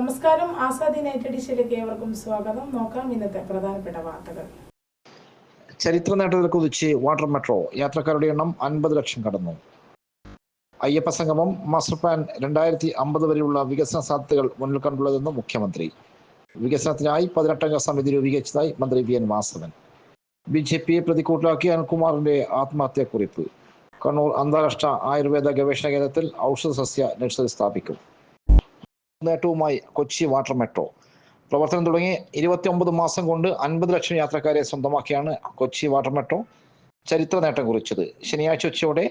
നമസ്കാരം. ആസാദി നൈറ്റ് എഡിഷനിലേക്ക് ഏവർക്കും സ്വാഗതം. നോക്കാം ഇന്നത്തെ പ്രധാനപ്പെട്ട വാർത്തകൾ. ചരിത്ര നേട്ടത്തിൽ കുതിച്ച് വാട്ടർ മെട്രോ യാത്രക്കാരുടെ എണ്ണം അൻപത് ലക്ഷം കടന്നു. അയ്യപ്പ സംഗമം മാസ്റ്റർ പ്ലാൻ രണ്ടായിരത്തി അമ്പത് വരെയുള്ള വികസന സാധ്യതകൾ മുന്നിൽ കണ്ടുള്ളതെന്ന് മുഖ്യമന്ത്രി. വികസനത്തിനായി പതിനെട്ടംഗ സമിതി രൂപീകരിച്ചതായി മന്ത്രി V N Vasavan. B J പിയെ പ്രതിക്കൂട്ടിലാക്കി അനിൽകുമാറിന്റെ ആത്മഹത്യാക്കുറിപ്പ്. കണ്ണൂർ അന്താരാഷ്ട്ര ആയുർവേദ ഗവേഷണ കേന്ദ്രത്തിൽ ഔഷധ സസ്യ നഴ്സറി സ്ഥാപിക്കും. നേട്ടവുമായി കൊച്ചി വാട്ടർ മെട്രോ. പ്രവർത്തനം തുടങ്ങി ഇരുപത്തി ഒമ്പത് മാസം കൊണ്ട് അൻപത് ലക്ഷം യാത്രക്കാരെ സ്വന്തമാക്കിയാണ് കൊച്ചി വാട്ടർ മെട്രോ ചരിത്ര നേട്ടം കുറിച്ചത്. ശനിയാഴ്ച ഉച്ചയോടെ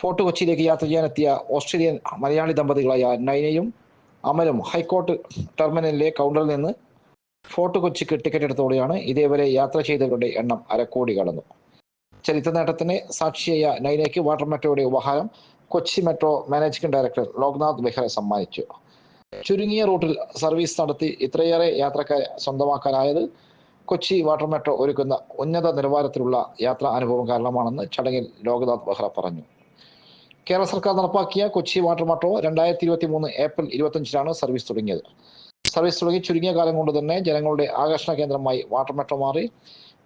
ഫോർട്ട് കൊച്ചിയിലേക്ക് യാത്ര ചെയ്യാനെത്തിയ ഓസ്ട്രേലിയൻ മലയാളി ദമ്പതികളായ നൈനയും അമലും ഹൈക്കോർട്ട് ടെർമിനലിലെ കൗണ്ടറിൽ നിന്ന് ഫോർട്ട് കൊച്ചിക്ക് ടിക്കറ്റ് എടുത്തോടെയാണ് ഇതേവരെ യാത്ര ചെയ്തവരുടെ എണ്ണം അരക്കോടി കടന്നു. ചരിത്ര നേട്ടത്തിന് സാക്ഷിയായ നൈനയ്ക്ക് വാട്ടർ മെട്രോയുടെ ഉപഹാരം Kochi metro managing director Loknath Behera സമ്മാനിച്ചു. ചുരുങ്ങിയ റൂട്ടിൽ സർവീസ് നടത്തി ഇത്രയേറെ യാത്രക്കാരെ സ്വന്തമാക്കാനായത് കൊച്ചി വാട്ടർ മെട്രോ ഒരുക്കുന്ന ഉന്നത നിലവാരത്തിലുള്ള യാത്രാ അനുഭവം കാരണമാണെന്ന് ചടങ്ങിൽ ലോക്നാഥ് ബെഹ്റ പറഞ്ഞു. കേരള സർക്കാർ നടപ്പാക്കിയ കൊച്ചി വാട്ടർ മെട്രോ രണ്ടായിരത്തി ഇരുപത്തി മൂന്ന് ഏപ്രിൽ ഇരുപത്തഞ്ചിനാണ് സർവീസ് തുടങ്ങിയത്. സർവീസ് തുടങ്ങി ചുരുങ്ങിയ കാലം കൊണ്ട് തന്നെ ജനങ്ങളുടെ ആകർഷണ കേന്ദ്രമായി വാട്ടർ മെട്രോ മാറി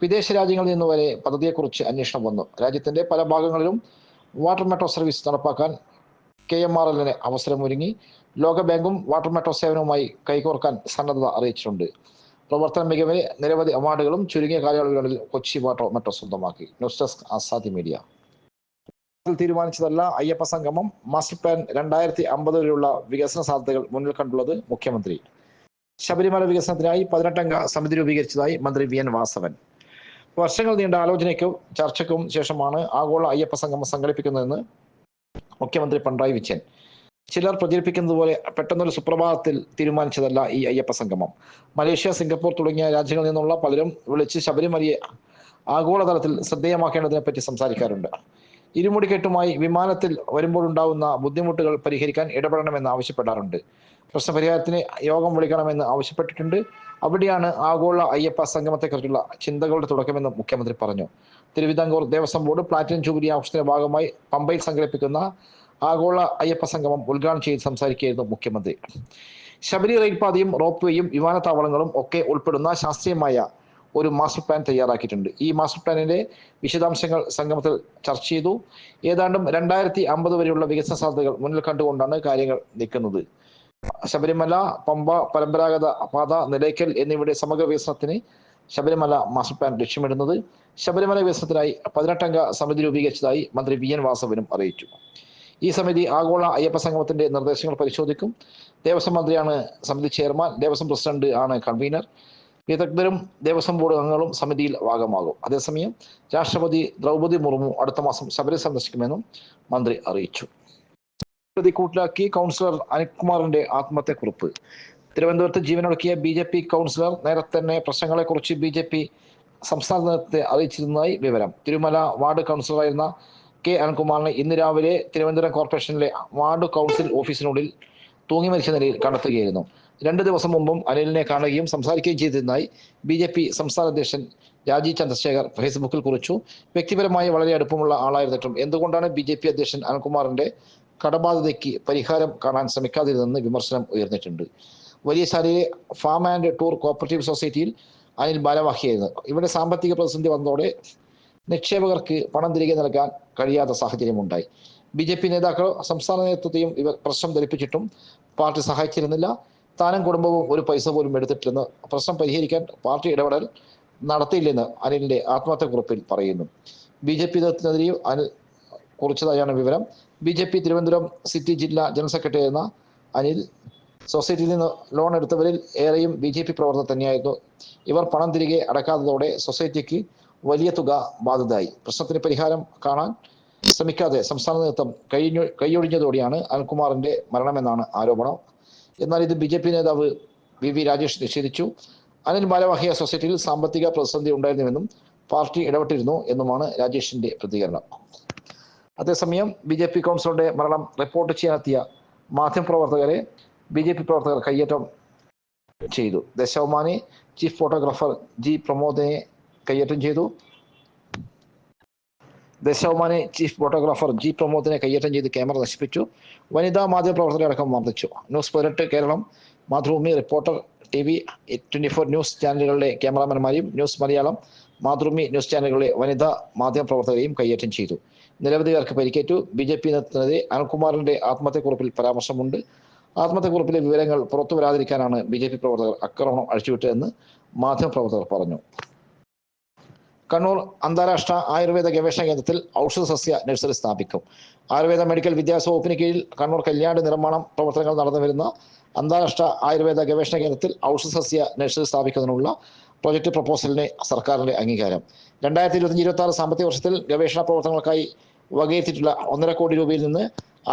വിദേശ രാജ്യങ്ങളിൽ നിന്ന് വരെ പദ്ധതിയെക്കുറിച്ച് അന്വേഷണം വന്നു. രാജ്യത്തിന്റെ പല ഭാഗങ്ങളിലും വാട്ടർ മെട്രോ സർവീസ് നടപ്പാക്കാൻ കെ എം ആർ എല്ലിന് അവസരമൊരുങ്ങി. ലോകബാങ്കും വാട്ടർ മെട്രോ സേവനവുമായി കൈകോർക്കാൻ സന്നദ്ധത അറിയിച്ചിട്ടുണ്ട്. പ്രവർത്തന മികവിന് നിരവധി അവാർഡുകളും ചുരുങ്ങിയ കാലയളവുകളിൽ കൊച്ചി വാട്ടർ മെട്രോ സ്വന്തമാക്കി. News desk Azadi media. തീരുമാനിച്ചതല്ല Ayyappa സംഗമം. മാസ്റ്റർ പ്ലാൻ രണ്ടായിരത്തി അമ്പത് വരെയുള്ള വികസന സാധ്യതകൾ മുന്നിൽ കണ്ടുള്ളത് മുഖ്യമന്ത്രി. ശബരിമല വികസനത്തിനായി പതിനെട്ടംഗ സമിതി രൂപീകരിച്ചതായി മന്ത്രി വി എൻ വാസവൻ. വർഷങ്ങൾ നീണ്ട ആലോചനയ്ക്കും ചർച്ചയ്ക്കും ശേഷമാണ് ആഗോള അയ്യപ്പ സംഗമം സംഘടിപ്പിക്കുന്നതെന്ന് മുഖ്യമന്ത്രി പിണറായി വിജയൻ. ചിലർ പ്രചരിപ്പിക്കുന്നത് പോലെ പെട്ടെന്നൊരു സുപ്രഭാതത്തിൽ തീരുമാനിച്ചതല്ല ഈ അയ്യപ്പ സംഗമം. മലേഷ്യ സിംഗപ്പൂർ തുടങ്ങിയ രാജ്യങ്ങളിൽ നിന്നുള്ള പലരും വിളിച്ച് ശബരിമലയെ ആഗോളതലത്തിൽ ശ്രദ്ധേയമാക്കേണ്ടതിനെ പറ്റി സംസാരിക്കാറുണ്ട്. ഇരുമുടിക്കെട്ടുമായി വിമാനത്തിൽ വരുമ്പോഴുണ്ടാവുന്ന ബുദ്ധിമുട്ടുകൾ പരിഹരിക്കാൻ ഇടപെടണമെന്ന് ആവശ്യപ്പെടാറുണ്ട്. പ്രശ്നപരിഹാരത്തിന് യോഗം വിളിക്കണമെന്ന് ആവശ്യപ്പെട്ടിട്ടുണ്ട്. അവിടെയാണ് ആഗോള അയ്യപ്പ സംഗമത്തെക്കുറിച്ചുള്ള ചിന്തകളുടെ തുടക്കമെന്ന് മുഖ്യമന്ത്രി പറഞ്ഞു. Travancore Devaswom board platinum jubilee ആഘോഷത്തിന്റെ ഭാഗമായി പമ്പയിൽ സംഘടിപ്പിക്കുന്ന ആഗോള അയ്യപ്പ സംഗമം ഉദ്ഘാടനം ചെയ്ത് സംസാരിക്കുകയായിരുന്നു മുഖ്യമന്ത്രി. ശബരി റോപ്പ് വേയും വിമാനത്താവളങ്ങളും ഒക്കെ ഉൾപ്പെടുന്ന ശാസ്ത്രീയമായ ഒരു മാസ്റ്റർ പ്ലാൻ തയ്യാറാക്കിയിട്ടുണ്ട്. ഈ മാസ്റ്റർ പ്ലാനിന്റെ വിശദാംശങ്ങൾ സംഗമത്തിൽ ചർച്ച ചെയ്തു. ഏതാണ്ടും രണ്ടായിരത്തി അമ്പത് വരെയുള്ള വികസന സാധ്യതകൾ മുന്നിൽ കണ്ടുകൊണ്ടാണ് കാര്യങ്ങൾ നിൽക്കുന്നത്. ശബരിമല പമ്പ പരമ്പരാഗത പാത നിലയ്ക്കൽ എന്നിവയുടെ സമഗ്ര വികസനത്തിന് ശബരിമല മാസ്റ്റർ പ്ലാൻ ലക്ഷ്യമിടുന്നത്. ശബരിമല വികസനത്തിനായി പതിനെട്ടംഗ സമിതി രൂപീകരിച്ചതായി മന്ത്രി വി എൻ വാസവനും അറിയിച്ചു. ഈ സമിതി ആഗോള അയ്യപ്പ സംഗമത്തിന്റെ നിർദ്ദേശങ്ങൾ പരിശോധിക്കും. ദേവസ്വം മന്ത്രിയാണ് സമിതി ചെയർമാൻ ദേവസ്വം പ്രസിഡന്റ് ആണ് കൺവീനർ. വിദഗ്ധരും ദേവസ്വം ബോർഡ് അംഗങ്ങളും സമിതിയിൽ ഭാഗമാകും. അതേസമയം രാഷ്ട്രപതി ദ്രൗപദി മുർമു അടുത്ത മാസം ശബരി സന്ദർശിക്കുമെന്നും മന്ത്രി അറിയിച്ചു. പ്രതി കൂട്ടിലാക്കി കൗൺസിലർ അനിൽകുമാറിന്റെ ആത്മഹത്യക്കുറിപ്പ്. തിരുവനന്തപുരത്ത് ജീവനൊടുക്കിയ ബി ജെ പി കൗൺസിലർ നേരത്തെ തന്നെ പ്രശ്നങ്ങളെക്കുറിച്ച് ബി ജെ പി സംസ്ഥാനത്തെ അറിയിച്ചിരുന്നതായി വിവരം. തിരുമല വാർഡ് കൗൺസിലറായിരുന്ന കെ അനിൽകുമാറിനെ ഇന്ന് രാവിലെ തിരുവനന്തപുരം കോർപ്പറേഷനിലെ വാർഡ് കൗൺസിൽ ഓഫീസിനുള്ളിൽ തൂങ്ങി മരിച്ച നിലയിൽ കണ്ടെത്തുകയായിരുന്നു. രണ്ട് ദിവസം മുമ്പും അനിലിനെ കാണുകയും സംസാരിക്കുകയും ചെയ്തതായി ബി ജെ പി സംസ്ഥാന അധ്യക്ഷൻ രാജീവ് ചന്ദ്രശേഖർ ഫേസ്ബുക്കിൽ കുറിച്ചു. വ്യക്തിപരമായി വളരെ അടുപ്പമുള്ള ആളായിരുന്നിട്ടും എന്തുകൊണ്ടാണ് ബി ജെ പി അധ്യക്ഷൻ അനിൽകുമാറിന്റെ കടബാധ്യതയ്ക്ക് പരിഹാരം കാണാൻ ശ്രമിക്കാതിരുന്നെന്ന് വിമർശനം ഉയർന്നിട്ടുണ്ട്. വലിയ ശാലയിലെ ഫാം ആൻഡ് ടൂർ കോപ്പറേറ്റീവ് സൊസൈറ്റിയിൽ അനിൽ ഭാരവാഹിയായിരുന്നു. ഇവിടെ സാമ്പത്തിക പ്രതിസന്ധി വന്നതോടെ നിക്ഷേപകർക്ക് പണം തിരികെ നൽകാൻ കഴിയാത്ത സാഹചര്യമുണ്ടായി. ബി ജെ പി നേതാക്കൾ സംസ്ഥാന നേതൃത്വത്തെയും ഇവർ പ്രശ്നം ധരിപ്പിച്ചിട്ടും പാർട്ടി സഹായിച്ചിരുന്നില്ല. താനും കുടുംബവും ഒരു പൈസ പോലും എടുത്തിട്ടില്ലെന്ന് പ്രശ്നം പരിഹരിക്കാൻ പാർട്ടി ഇടപെടൽ നടത്തിയില്ലെന്ന് അനിലിന്റെ ആത്മഹത്യക്കുറിപ്പിൽ പറയുന്നു. ബി ജെ പി നേതൃത്വത്തിനെതിരെയും അനിൽ കുറിച്ചതായാണ് വിവരം. B J P Thiruvananthapuram city ജില്ലാ ജനറൽ സെക്രട്ടറി എന്ന അനിൽ സൊസൈറ്റിയിൽ നിന്ന് ലോൺ എടുത്തവരിൽ ഏറെയും ബി ജെ പി പ്രവർത്തകർ തന്നെയായിരുന്നു. ഇവർ പണം തിരികെ അടക്കാത്തതോടെ സൊസൈറ്റിക്ക് വലിയ തുക ബാധിതയായി. പ്രശ്നത്തിന് പരിഹാരം കാണാൻ ശ്രമിക്കാതെ സംസ്ഥാന നേതൃത്വം കഴിഞ്ഞു കൈയൊഴിഞ്ഞതോടെയാണ് അനിൽകുമാറിന്റെ മരണമെന്നാണ് ആരോപണം. എന്നാൽ ഇത് ബി ജെ പി നേതാവ് വി വി രാജേഷ് നിഷേധിച്ചു. അനിൽ ഭാരവാഹിയ സൊസൈറ്റിയിൽ സാമ്പത്തിക പ്രതിസന്ധി ഉണ്ടായിരുന്നുവെന്നും പാർട്ടി ഇടപെട്ടിരുന്നു എന്നുമാണ് രാജേഷിന്റെ പ്രതികരണം. അതേസമയം ബി ജെ പി കൗൺസിലറുടെ മരണം റിപ്പോർട്ട് ചെയ്യാനെത്തിയ മാധ്യമപ്രവർത്തകരെ ബി ജെ പി പ്രവർത്തകർ കയ്യേറ്റം ചെയ്തു. ദശവമാനെ ചീഫ് ഫോട്ടോഗ്രാഫർ ജി പ്രമോദിനെ കയ്യേറ്റം ചെയ്തു. ദശവമാനെ ചീഫ് ഫോട്ടോഗ്രാഫർ ജി പ്രമോദിനെ കയ്യേറ്റം ചെയ്ത് ക്യാമറ നശിപ്പിച്ചു. വനിതാ മാധ്യമ പ്രവർത്തകരെ അടക്കം മർദ്ദിച്ചു. ന്യൂസ് പതിനെട്ട് Keralam. Mathrubhumi reporter T V twenty four news ചാനലുകളിലെ ക്യാമറാമാൻമാരെയും ന്യൂസ് മലയാളം മാതൃഭൂമി ന്യൂസ് ചാനലുകളിലെ വനിതാ മാധ്യമ പ്രവർത്തകരെയും കയ്യേറ്റം ചെയ്തു. നിരവധി പേർക്ക് പരിക്കേറ്റു. ബി ജെ പി നേതൃത്വത്തിനെതിരെ അനിൽകുമാറിന്റെ ആത്മഹത്യക്കുറിപ്പിൽ പരാമർശമുണ്ട്. ആത്മഹത്യക്കുറിപ്പിലെ വിവരങ്ങൾ പുറത്തു വരാതിരിക്കാനാണ് ബി ജെ പി പ്രവർത്തകർ ആക്രമണം അഴിച്ചുവിട്ടതെന്ന് മാധ്യമപ്രവർത്തകർ പറഞ്ഞു. കണ്ണൂർ അന്താരാഷ്ട്ര ആയുർവേദ ഗവേഷണ കേന്ദ്രത്തിൽ ഔഷധ സസ്യ നഴ്സറി സ്ഥാപിക്കും. ആയുർവേദ മെഡിക്കൽ വിദ്യാഭ്യാസ വകുപ്പിന് കീഴിൽ കണ്ണൂർ കല്യാട് നിർമ്മാണം പ്രവർത്തനങ്ങൾ നടന്നു വരുന്ന അന്താരാഷ്ട്ര ആയുർവേദ ഗവേഷണ കേന്ദ്രത്തിൽ ഔഷധ സസ്യ നഴ്സറി സ്ഥാപിക്കുന്നതിനുള്ള പ്രൊജക്ട് പ്രപ്പോസലിന് സർക്കാരിന്റെ അംഗീകാരം. രണ്ടായിരത്തി ഇരുപത്തി ഇരുപത്തി ആറ് സാമ്പത്തിക വർഷത്തിൽ ഗവേഷണ പ്രവർത്തനങ്ങൾക്കായി വകയിരുത്തിയിട്ടുള്ള ഒന്നര കോടി രൂപയിൽ നിന്ന്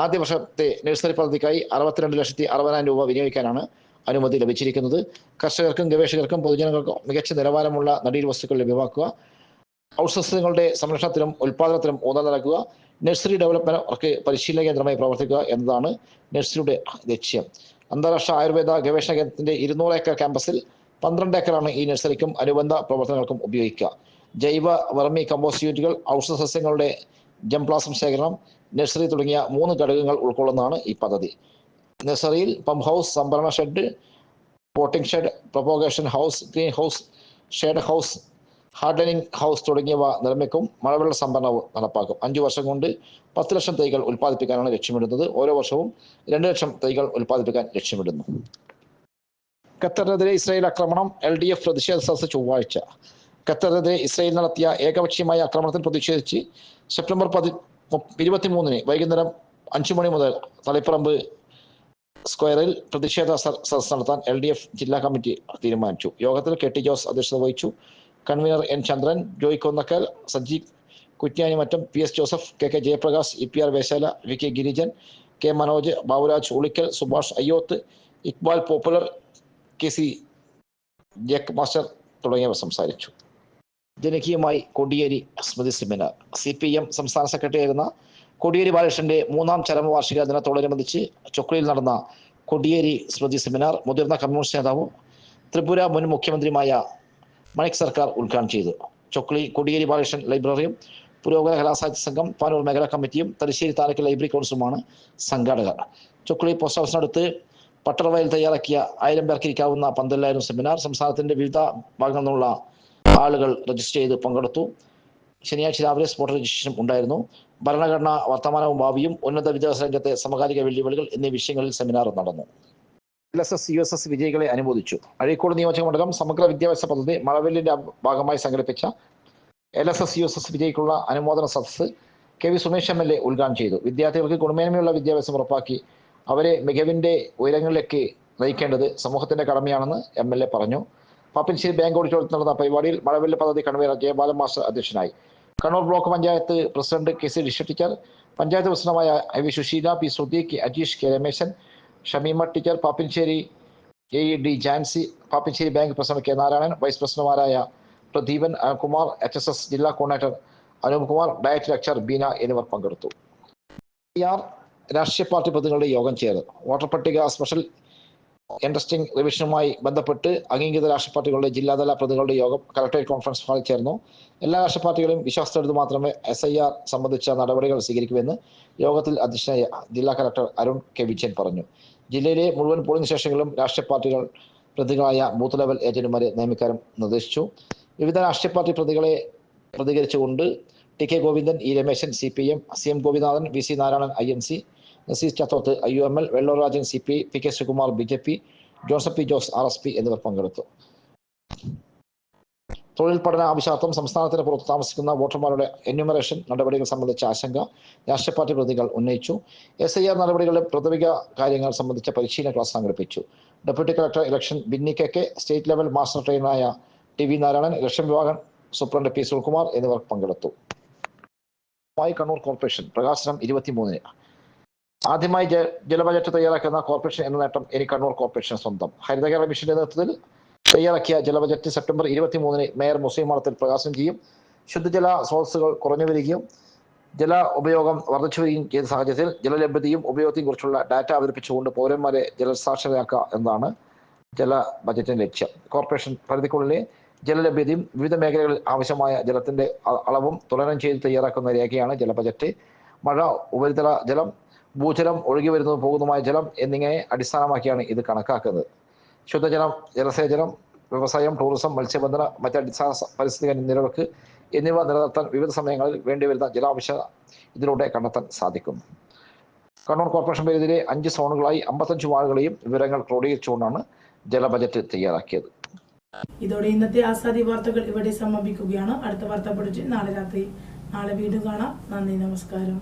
ആദ്യ വർഷത്തെ നഴ്സറി പദ്ധതിക്കായി അറുപത്തിരണ്ട് ലക്ഷത്തി അറുപതിനായിരം രൂപ വിനിയോഗിക്കാനാണ് അനുമതി ലഭിച്ചിരിക്കുന്നത്. കർഷകർക്കും ഗവേഷകർക്കും പൊതുജനങ്ങൾക്കും മികച്ച നിലവാരമുള്ള നടീൽ വസ്തുക്കൾ ലഭ്യമാക്കുക ഔഷധങ്ങളുടെ സംരക്ഷണത്തിനും ഉൽപാദനത്തിനും ഊന്നൽ നൽകുക. നഴ്സറി ഡെവലപ്മെന്റ് വർക്ക് പരിശീലന കേന്ദ്രമായി പ്രവർത്തിക്കുക എന്നതാണ് നഴ്സറിയുടെ ലക്ഷ്യം. അന്താരാഷ്ട്ര ആയുർവേദ ഗവേഷണ കേന്ദ്രത്തിന്റെ ഇരുന്നൂറ് ഏക്കർ ക്യാമ്പസിൽ പന്ത്രണ്ട് ഏക്കറാണ് ഈ നഴ്സറിക്കും അനുബന്ധ പ്രവർത്തനങ്ങൾക്കും ഉപയോഗിക്കുക. ജൈവ വെർമി കമ്പോസ്റ്റ് യൂണിറ്റുകൾ ഔഷധ സസ്യങ്ങളുടെ ജംപ്ലാസം ശേഖരണം നഴ്സറി തുടങ്ങിയ മൂന്ന് ഘടകങ്ങൾ ഉൾക്കൊള്ളുന്നതാണ് ഈ പദ്ധതി. നഴ്സറിയിൽ പമ്പ് ഹൗസ് സംഭരണ shed potting shed propagation house green house shed house hardening house തുടങ്ങിയവ നിർമ്മിക്കും. മഴവെള്ള സംഭരണവും നടപ്പാക്കും. അഞ്ചു വർഷം കൊണ്ട് പത്ത് ലക്ഷം തൈകൾ ഉൽപ്പാദിപ്പിക്കാനാണ് ലക്ഷ്യമിടുന്നത്. ഓരോ വർഷവും രണ്ട് ലക്ഷം തൈകൾ ഉൽപ്പാദിപ്പിക്കാൻ ലക്ഷ്യമിടുന്നു. ഖത്തറിനെതിരെ ഇസ്രായേൽ ആക്രമണം എൽ ഡി എഫ് പ്രതിഷേധ സദസ് ചൊവ്വാഴ്ച. ഖത്തറിനെതിരെ ഇസ്രായേൽ നടത്തിയ ഏകപക്ഷീയമായ ആക്രമണത്തിൽ പ്രതിഷേധിച്ച് സെപ്റ്റംബർ പതി ഇരുപത്തിമൂന്നിന് വൈകുന്നേരം അഞ്ചു മണി മുതൽ തളിപ്പറമ്പ് സ്ക്വയറിൽ പ്രതിഷേധ സദസ് നടത്താൻ എൽ ഡി എഫ് ജില്ലാ കമ്മിറ്റി തീരുമാനിച്ചു. യോഗത്തിൽ കെ ടി ജോസ് അധ്യക്ഷത വഹിച്ചു. Convener N Chandran Joy Konnakkal Sajeev Kuttyanimattam P S Joseph K K Jayaprakash E P R Veshala V K Girijan K Manoj Baburaj Ulikkal Subhash Ayyoth Iqbal Popular K C Jake master തുടങ്ങിയവർ സംസാരിച്ചു. ജനകീയമായി കൊടിയേരി സ്മൃതി seminar. C P M സംസ്ഥാന സെക്രട്ടറി ആയിരുന്ന കൊടിയേരി ബാലകൃഷ്ണന്റെ മൂന്നാം ചരമവാർഷിക ദിനത്തോടനുബന്ധിച്ച് ചൊക്ലിയിൽ നടന്ന കൊടിയേരി സ്മൃതി സെമിനാർ മുതിർന്ന കമ്മ്യൂണിസ്റ്റ് നേതാവും ത്രിപുര മുൻ മുഖ്യമന്ത്രിയുമായ മണിക് സർക്കാർ ഉദ്ഘാടനം ചെയ്തു. ചൊക്ലി കൊടിയേരി ബാലകൃഷ്ണൻ ലൈബ്രറിയും പുരോഗമന കലാസാഹിത്യ സംഘം പാനൂർ മേഖലാ കമ്മിറ്റിയും തലശ്ശേരി താലൂക്ക് ലൈബ്രറി കൗൺസിലുമാണ് സംഘാടകർ. ചൊക്ലി പോസ്റ്റ് ഹൗസിനടുത്ത് പട്ടർവയൽ തയ്യാറാക്കിയ ആയിരം പേർക്ക് ഇരിക്കാവുന്ന പന്തലിലായിരുന്നു സെമിനാർ. സംസ്ഥാനത്തിന്റെ വിവിധ ഭാഗങ്ങളിൽ നിന്നുള്ള ആളുകൾ രജിസ്റ്റർ ചെയ്ത് പങ്കെടുത്തു. ശനിയാഴ്ച രാവിലെ സ്പോട്ട് രജിസ്ട്രേഷൻ ഉണ്ടായിരുന്നു. ഭരണഘടന വർത്തമാനവും ഭാവിയും ഉന്നത വിദ്യാഭ്യാസ രംഗത്തെ സമകാലിക വെല്ലുവിളികൾ എന്നീ വിഷയങ്ങളിൽ സെമിനാർ നടന്നു. S S U S S വിജയികളെ അനുമോദിച്ചു. അഴീക്കോട് നിയോജക മണ്ഡലം സമഗ്ര വിദ്യാഭ്യാസ പദ്ധതി മഴവെല്ലിന്റെ ഭാഗമായി സംഘടിപ്പിച്ച L S S U S S വിജയിക്കുള്ള അനുമോദന സദസ്സ് K V Sumesh M L A ഉദ്ഘാടനം ചെയ്തു. വിദ്യാർത്ഥികൾക്ക് ഗുണമേന്മയുള്ള വിദ്യാഭ്യാസം ഉറപ്പാക്കി അവരെ മികവിന്റെ ഉയരങ്ങളിലേക്ക് നയിക്കേണ്ടത് സമൂഹത്തിന്റെ കടമയാണെന്ന് എം എൽ എ പറഞ്ഞു. പാപ്പിൻശ്ശേരി ബാങ്ക് ഓഡിറ്റോറിയത്തിൽ നടന്ന പരിപാടിയിൽ മഴവെല്ല പദ്ധതി കൺവീനർ ജയബാലൻ മാസ്റ്റർ അധ്യക്ഷനായി. Kannur block panchayat president K C teacher panchayat പ്രസിഡന്റുമായ I V Susheela P Sudheeq Ajeesh K Rameshan Shameema teacher Pappinisseri A E D Jancy Pappinisseri bank president K Narayanan vice പ്രസിഡന്റുമാരായ Pradeepan Kumar H S S ജില്ലാ coordinator Anoop Kumar director lecture Beena എന്നിവർ പങ്കെടുത്തു. R രാഷ്ട്രീയ party പ്രതിനിധികളുടെ യോഗം ചേർന്നു. Voter പട്ടിക special interesting റിവിഷനുമായി ബന്ധപ്പെട്ട് അംഗീകൃത രാഷ്ട്രീയ പാർട്ടികളുടെ ജില്ലാതല പ്രതികളുടെ യോഗം കലക്ടറേറ്റ് കോൺഫറൻസ് ഹാളിൽ ചേർന്നു. എല്ലാ രാഷ്ട്രീയ പാർട്ടികളും വിശ്വാസത്തെടുത്ത് മാത്രമേ എസ് ഐ ആർ സംബന്ധിച്ച നടപടികൾ സ്വീകരിക്കുമെന്ന് യോഗത്തിൽ അധ്യക്ഷനായ ജില്ലാ കലക്ടർ അരുൺ കെ വിജയൻ പറഞ്ഞു. ജില്ലയിലെ മുഴുവൻ പോളിംഗ് സ്റ്റേഷനുകളിലും രാഷ്ട്രീയ പാർട്ടികൾ പ്രതികളായ ബൂത്ത് ലെവൽ ഏജന്റുമാരെ നിയമിക്കാനും നിർദ്ദേശിച്ചു. വിവിധ രാഷ്ട്രീയ പാർട്ടി പ്രതികളെ പ്രതികരിച്ചുകൊണ്ട് T K Govindan E Rameshan C P M C M Gopinathan V C Narayanan I N C C Chathoth I U M L Velloor Rajan C P P K Sreekumar B J P Joseph P Jose R S P എന്നിവർ പങ്കെടുത്തു. തൊഴിൽ പഠന ആവശ്യാർത്ഥം സംസ്ഥാനത്തിന് പുറത്ത് താമസിക്കുന്ന വോട്ടർമാരുടെ enumeration നടപടികൾ സംബന്ധിച്ച ആശങ്ക രാഷ്ട്രീയ പാർട്ടി പ്രതികൾ ഉന്നയിച്ചു. എസ് ഐ ആർ നടപടികളിലെ പ്രാഥമിക കാര്യങ്ങൾ സംബന്ധിച്ച പരിശീലന ക്ലാസ് സംഘടിപ്പിച്ചു. Deputy collector election Binny K K state level master ട്രെയിനറായ T V Narayanan election വിഭാഗം സൂപ്രണ്ട് പി സുൽകുമാർ എന്നിവർ പങ്കെടുത്തു. കണ്ണൂർ കോർപ്പറേഷൻ പ്രകാശനം ഇരുപത്തിമൂന്നിന്. ആദ്യമായി ജല ബജറ്റ് തയ്യാറാക്കുന്ന കോർപ്പറേഷൻ എന്ന നേട്ടം ഇനി കണ്ണൂർ കോർപ്പറേഷൻ സ്വന്തം. ഹരിതകേരള മിഷന്റെ നേതൃത്വത്തിൽ തയ്യാറാക്കിയ ജല ബജറ്റ് സെപ്റ്റംബർ ഇരുപത്തിമൂന്നിന് മേയർ മുസ്ലിം മഠത്തിൽ പ്രകാശനം ചെയ്യും. ശുദ്ധജല സ്രോതസ്സുകൾ കുറഞ്ഞു വരികയും ജല ഉപയോഗം വർദ്ധിച്ചു വരികയും ചെയ്ത സാഹചര്യത്തിൽ ജലലഭ്യതയും ഉപയോഗത്തെയും കുറിച്ചുള്ള ഡാറ്റ അവതരിപ്പിച്ചുകൊണ്ട് പൗരന്മാരെ ജലസാക്ഷരരാക്കുക എന്നതാണ് ജല ബജറ്റിന്റെ ലക്ഷ്യം. കോർപ്പറേഷൻ പരിധിക്കുള്ളിലെ ജലലഭ്യതയും വിവിധ മേഖലകളിൽ ആവശ്യമായ ജലത്തിന്റെ അളവും തുലനം ചെയ്ത് തയ്യാറാക്കുന്ന രേഖയാണ് ജല ബജറ്റ്. മഴ ഉപരിതല ജലം ഭൂജലം ഒഴുകി വരുന്നതും പോകുന്നതുമായ ജലം എന്നിങ്ങനെ അടിസ്ഥാനമാക്കിയാണ് ഇത് കണക്കാക്കുന്നത്. ശുദ്ധജലം ജലസേചനം വ്യവസായം ടൂറിസം മത്സ്യബന്ധന മറ്റ് അടിസ്ഥാന പരിസ്ഥിതി പാരിസ്ഥിതിക എന്നിവ നിലനിർത്താൻ വിവിധ സമയങ്ങളിൽ വേണ്ടിവരുന്ന ജലാവശ്യത ഇതിലൂടെ കണ്ടെത്താൻ സാധിക്കും. കണ്ണൂർ കോർപ്പറേഷൻ പരിധിയിലെ അഞ്ച് സോണുകളായി അമ്പത്തഞ്ച് വാർഡുകളെയും വിവരങ്ങൾ ക്രോഡീകരിച്ചുകൊണ്ടാണ് ജല ബജറ്റ് തയ്യാറാക്കിയത്. ഇതോടെ ഇന്നത്തെ ആസാദി വാർത്തകൾ ഇവിടെ സമാപിക്കുകയാണ്. അടുത്ത വാർത്താ ബുള്ളറ്റിൻ നാളെ രാത്രി നാളെ വീണ്ടും കാണാം. നന്ദി നമസ്കാരം.